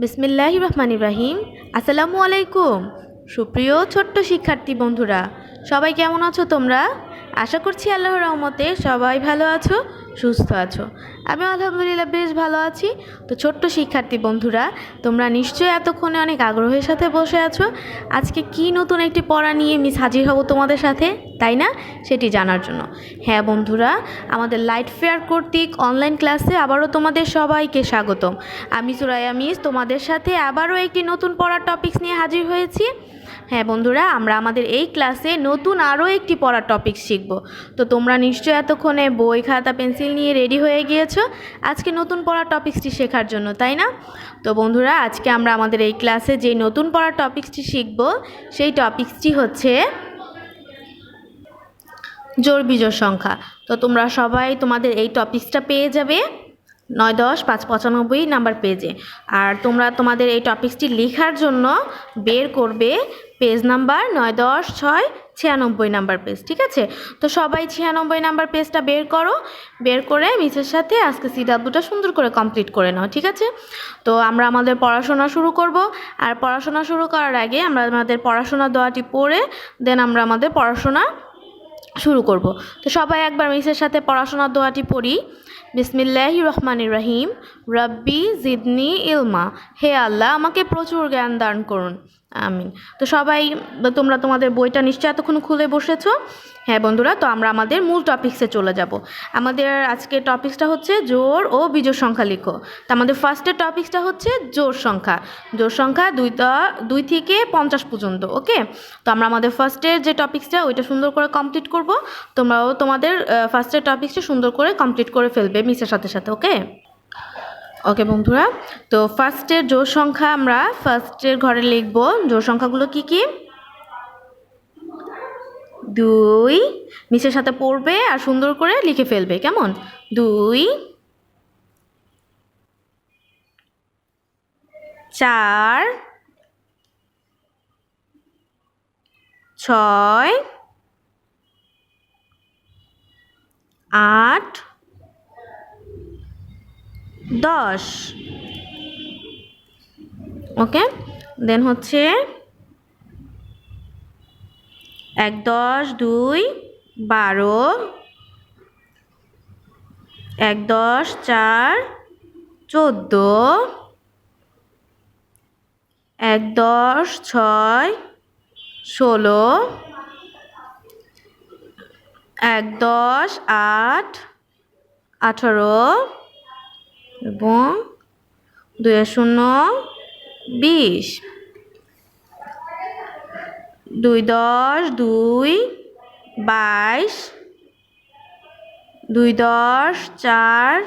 বিসমিল্লাহ রহমান ইব্রাহিম আসসালামু আলাইকুম। সুপ্রিয় ছোট্ট শিক্ষার্থী বন্ধুরা, সবাই কেমন আছো তোমরা? আশা করছি আল্লাহর রহমতে সবাই ভালো আছো। সুস্থ আছো। আমি আলহামদুলিল্লাহ বেশ ভালো আছি। তো ছোট্ট শিক্ষার্থী বন্ধুরা, তোমরা নিশ্চয়ই এতক্ষণে অনেক আগ্রহের সাথে বসে আছো। আজকে কি নতুন একটি পড়া নিয়ে মিস হাজির হব তোমাদের সাথে, তাই না? সেটি জানার জন্য। হ্যাঁ বন্ধুরা, আমাদের লাইট ফেয়ার কর্তৃক অনলাইন ক্লাসে আবারও তোমাদের সবাইকে স্বাগতম। আমি সুরাইয়া মিস, তোমাদের সাথে আবারও একটি নতুন পড়ার টপিকস নিয়ে হাজির হয়েছি। হ্যাঁ বন্ধুরা, আমরা আমাদের এই ক্লাসে নতুন আরও একটি পড়ার টপিক শিখব। তো তোমরা নিশ্চয়ই এতক্ষণে বই, খাতা, পেন্সিল নিয়ে রেডি হয়ে গিয়েছো। আজকে নতুন পড়ার টপিক্সটি শেখার জন্য, তাই না? তো বন্ধুরা, আজকে আমরা আমাদের এই ক্লাসে যে নতুন পড়ার টপিক্সটি শিখব, সেই টপিক্সটি হচ্ছে জোড় বিজোড় সংখ্যা। তো তোমরা সবাই তোমাদের এই টপিক্সটা পেয়ে যাবে। নয়, দশ, পাঁচ, পঁচানব্বই নাম্বার পেজে আর তোমরা তোমাদের এই টপিক্সটি লেখার জন্য বের করবে পেজ নাম্বার নয় দশ ছয় ছিয়ানব্বই নাম্বার পেজ, ঠিক আছে? তো সবাই ছিয়ানব্বই নাম্বার পেজটা বের করো, বের করে মিসের সাথে আজকে সিডাব্লুটা সুন্দর করে কমপ্লিট করে নাও, ঠিক আছে? তো আমরা আমাদের পড়াশোনা শুরু করব, আর পড়াশোনা শুরু করার আগে আমরা আমাদের পড়াশোনা দোয়াটি পড়ে দেন আমরা আমাদের পড়াশোনা শুরু করব। তো সবাই একবার মিসের সাথে পড়াশোনার দোয়াটি পড়ি। বিসমিল্লাহি রহমানির রহিম রব্বি জিদনি ইলমা। হে আল্লাহ, আমাকে প্রচুর জ্ঞান দান করুন। আমিন। তো সবাই, তোমরা তোমাদের বইটা নিশ্চয়ই এতক্ষণ খুলে বসেছো? হ্যাঁ বন্ধুরা, তো আমরা আমাদের মূল টপিক্সে চলে যাব। আমাদের আজকে টপিক্সটা হচ্ছে জোর ও বিজোড় সংখ্যা লিখো। তো আমাদের ফার্স্টের টপিক্সটা হচ্ছে জোর সংখ্যা। জোর সংখ্যা দুইটা দুই থেকে পঞ্চাশ পর্যন্ত, ওকে? তো আমরা আমাদের ফার্স্টের যে টপিক্সটা, ওইটা সুন্দর করে কমপ্লিট করব। তোমরাও তোমাদের ফার্স্টের টপিক্সটা সুন্দর করে কমপ্লিট করে ফেলবে। মিসের সাথে সাথে, ওকে? ওকে বন্ধুরা, তো ফার্স্টের জোর সংখ্যা আমরা ফার্স্টের ঘরে লিখব। জোর সংখ্যাগুলো কি কি? দুই, মিসের সাথে পড়বে আর সুন্দর করে লিখে ফেলবে, কেমন? দুই, চার, ছয়, আট দশ। ওকে, দেন হচ্ছে এক, দশ, দুই, বারো, এক, দশ, চার, চোদ্দ, এক, দশ, ছয়, ষোলো, এক, দশ, আট, আঠারো এবং দুই শূন্য, বিশ। দুই দশ, দুই বাইশ। দুই দশ, চার,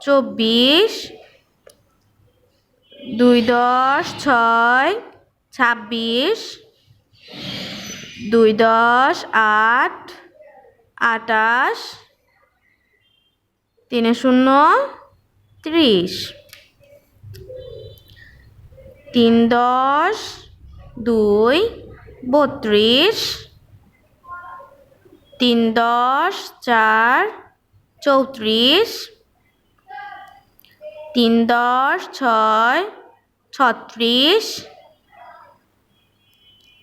চব্বিশ। দুই দশ, ছয়, ছাব্বিশ। দুই দশ, আট, আটাশ। তিনে শূন্য ত্রিশ। তিন দশ, দুই, বত্রিশ। তিন দশ, চার, চৌত্রিশ। তিন দশ, ছয়, ছত্রিশ।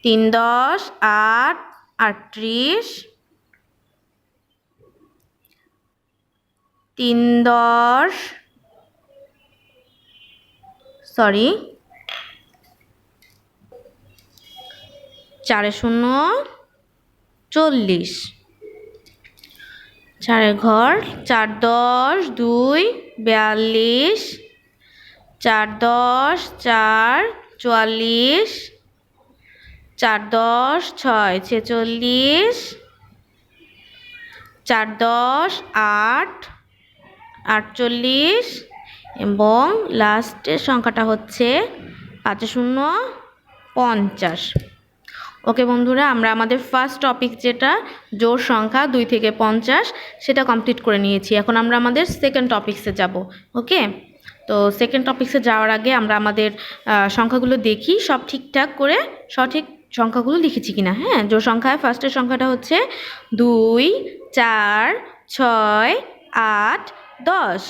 তিন দশ, আট, আটত্রিশ। তিন দশ সরি চারে শূন্য, চল্লিশ। চারের ঘর, চার দশ, দুই, বিয়াল্লিশ। চার দশ, চার, চুয়াল্লিশ। চার দশ, ছয়, ছেচল্লিশ। চার দশ, আট, আটচল্লিশ। এবং লাস্টের সংখ্যাটা হচ্ছে পাঁচ শূন্য পঞ্চাশ। ওকে বন্ধুরা, আমরা আমাদের ফার্স্ট টপিক যেটা জোর সংখ্যা দুই থেকে পঞ্চাশ, সেটা কমপ্লিট করে নিয়েছি। এখন আমরা আমাদের সেকেন্ড টপিক্সে যাব। ওকে তো সেকেন্ড টপিক্সে যাওয়ার আগে আমরা আমাদের সংখ্যাগুলো দেখি, সব ঠিকঠাক করে সঠিক সংখ্যাগুলো লিখেছি কিনা হ্যাঁ? জোর সংখ্যায় ফার্স্টের সংখ্যাটা হচ্ছে দুই, চার, ছয়, আট, দশ।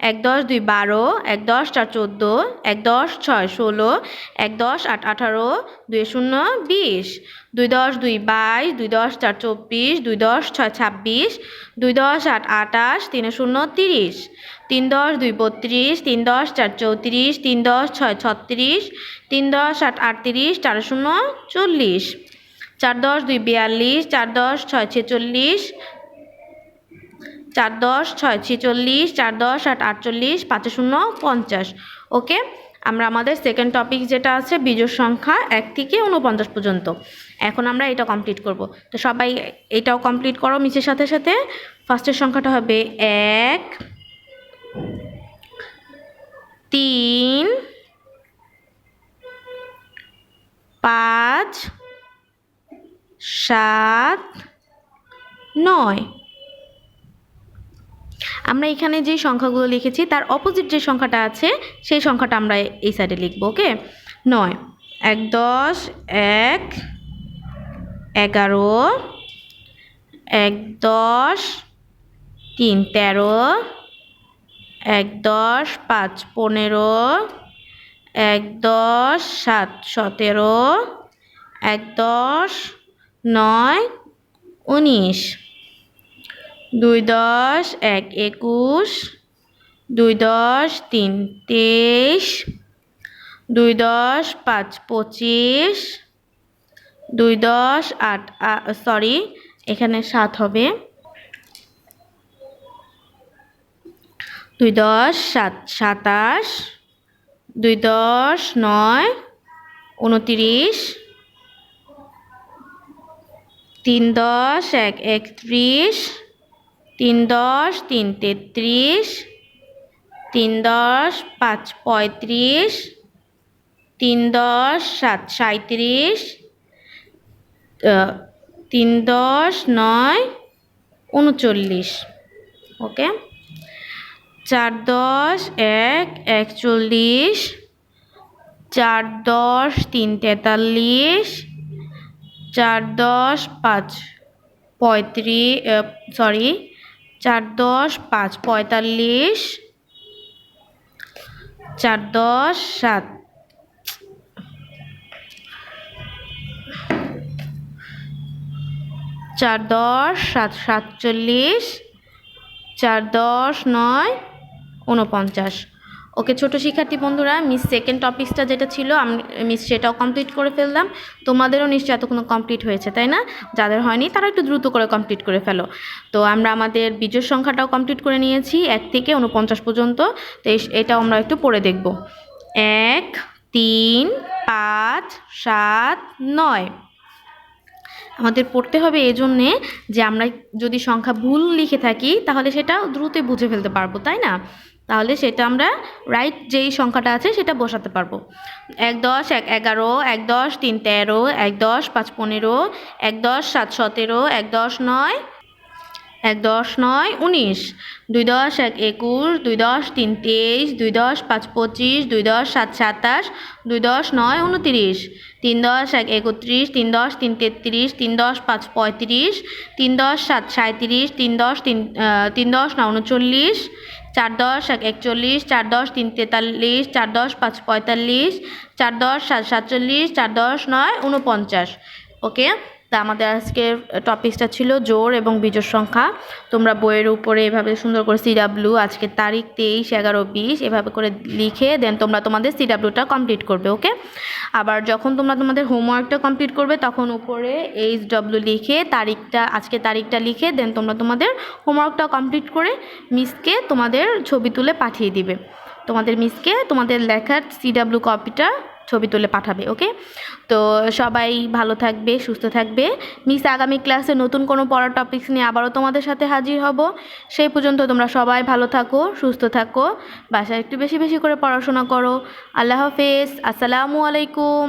এক দশ দুই বারো, এক দশ চার চোদ্দ, এক দশ ছয় ষোলো, এক দশ আট আঠারো, দুই শূন্য, বিশ, দুই দশ দুই বাইশ, দুই দশ চার চব্বিশ, দুই দশ ছয় ছাব্বিশ, দুই দশ আট আটাশ তিন শূন্য তিরিশ, তিন দশ দুই বত্রিশ, তিন দশ চার চৌত্রিশ, তিন দশ ছয় ছত্রিশ, তিন দশ আট আটত্রিশ, চার শূন্য চল্লিশ, চার দশ দুই বিয়াল্লিশ, চার দশ ছয় ছেচল্লিশ চার দশ, ছয় ছেচল্লিশ, চার দশ, আট আটচল্লিশ, পাঁচ শূন্য, পঞ্চাশ। ওকে? আমরা আমাদের সেকেন্ড টপিক যেটা আছে, বিজোড় সংখ্যা এক থেকে উনপঞ্চাশ পর্যন্ত। এখন আমরা এটা কমপ্লিট করব। তো সবাই এটাও কমপ্লিট করো মিসের সাথে সাথে। ফার্স্টের সংখ্যাটা হবে এক, তিন, পাঁচ, সাত, নয়। আমরা এখানে যে সংখ্যাগুলো লিখেছি, তার অপোজিট যে সংখ্যাটা আছে, সেই সংখ্যাটা আমরা এই সাইডে লিখব ওকে নয়, এক, দশ, এক, এগারো, এক, দশ, তিন, তেরো, এক, দশ, পাঁচ, পনেরো, এক, দশ, সাত, সতেরো, এক, দশ, নয়, উনিশ। দুই দশ, এক একুশ, দুই দশ, তিন তেইশ, দুই দশ, পাঁচ পঁচিশ, দুই দশ, আট সরি এখানে সাত হবে। দুই দশ, সাত, সাতাশ, দুই দশ, নয়, উনতিরিশ, তিন দশ, এক, একত্রিশ তিন দশ, তিন তেত্রিশ, তিন দশ, পাঁচ পঁয়ত্রিশ, তিন দশ, সাত সাঁত্রিশ তিন দশ, নয়, উনচল্লিশ। ওকে? চার দশ, এক, একচল্লিশ, চার দশ, তিন তেতাল্লিশ, চার দশ, পাঁচ পঁয়ত্রিশ সরি চার দশ পাঁচ পঁয়তাল্লিশ। চার দশ সাত। চার দশ সাত সাতচল্লিশ। চার দশ নয় উনপঞ্চাশ ওকে ছোট শিক্ষার্থী বন্ধুরা মিস সেকেন্ড টপিকসটা যেটা ছিল, আমি মিস সেটাও কমপ্লিট করে ফেললাম। তোমাদেরও নিশ্চয়ই এতক্ষণ কমপ্লিট হয়েছে, তাই না? যাদের হয়নি, তারা একটু দ্রুত করে কমপ্লিট করে ফেলো। তো আমরা আমাদের বীজের সংখ্যাটাও কমপ্লিট করে নিয়েছি, এক থেকে উনপঞ্চাশ পর্যন্ত। তো এটাও আমরা একটু পড়ে দেখব। এক, তিন, পাঁচ, সাত, নয়। আমাদের পড়তে হবে এই জন্যে যে আমরা যদি সংখ্যা ভুল লিখে থাকি, তাহলে সেটা দ্রুত বুঝে ফেলতে পারব, তাই না? তাহলে সেটা আমরা রাইট যেই সংখ্যাটা আছে সেটা বসাতে পারব। এক দশ, এক এগারো, এক দশ, তিন তেরো, এক দশ, পাঁচ পনেরো, এক দশ, সাত সতেরো, এক দশ, নয়, এক দশ, নয়, উনিশ, দুই দশ, এক একুশ, দুই দশ, তিন তেইশ, দুই দশ, পাঁচ পঁচিশ, দুই দশ, সাত সাতাশ, দুই দশ, নয়, উনতিরিশ, তিন দশ, এক একত্রিশ, তিন দশ, তিন তেত্রিশ, তিন দশ, পাঁচ পঁয়ত্রিশ, তিন দশ, সাত সাঁত্রিশ তিন দশ, তিন তিন দশ, নয়, উনচল্লিশ চার দশ, এক একচল্লিশ, চার দশ, তিন তেতাল্লিশ, চার দশ, পাঁচ পঁয়তাল্লিশ, চার দশ, সাত সাতচল্লিশ, চার দশ, নয় উনপঞ্চাশ ওকে? তা আমাদের আজকের টপিকসটা ছিল জোর এবং বিজোর সংখ্যা। তোমরা বইয়ের উপরে এভাবে সুন্দর করে সিডাব্লিউ আজকে তারিখ তেইশ, এগারো, বিশ, এভাবে করে লিখে দেন তোমরা তোমাদের সিডাব্লিউটা কমপ্লিট করবে, ওকে? আবার যখন তোমরা তোমাদের হোমওয়ার্কটা কমপ্লিট করবে, তখন উপরে এইচ ডব্লিউ লিখে তারিখটা, আজকে তারিখটা লিখে দেন তোমরা তোমাদের হোমওয়ার্কটা কমপ্লিট করে মিসকে তোমাদের ছবি তুলে পাঠিয়ে দিবে। তোমাদের মিসকে তোমাদের লেখার সিডাব্লিউ কপিটা ছবি তুলে পাঠাবে, ওকে? তো সবাই ভালো থাকবে, সুস্থ থাকবে। মিস, আগামী ক্লাসে নতুন কোনো পড়ার টপিক্স নিয়ে আবারও তোমাদের সাথে হাজির হব। সেই পর্যন্ত তোমরা সবাই ভালো থাকো, সুস্থ থাকো। বাসায় একটু বেশি বেশি করে পড়াশোনা করো। আল্লাহ হাফেজ। আসসালামু আলাইকুম।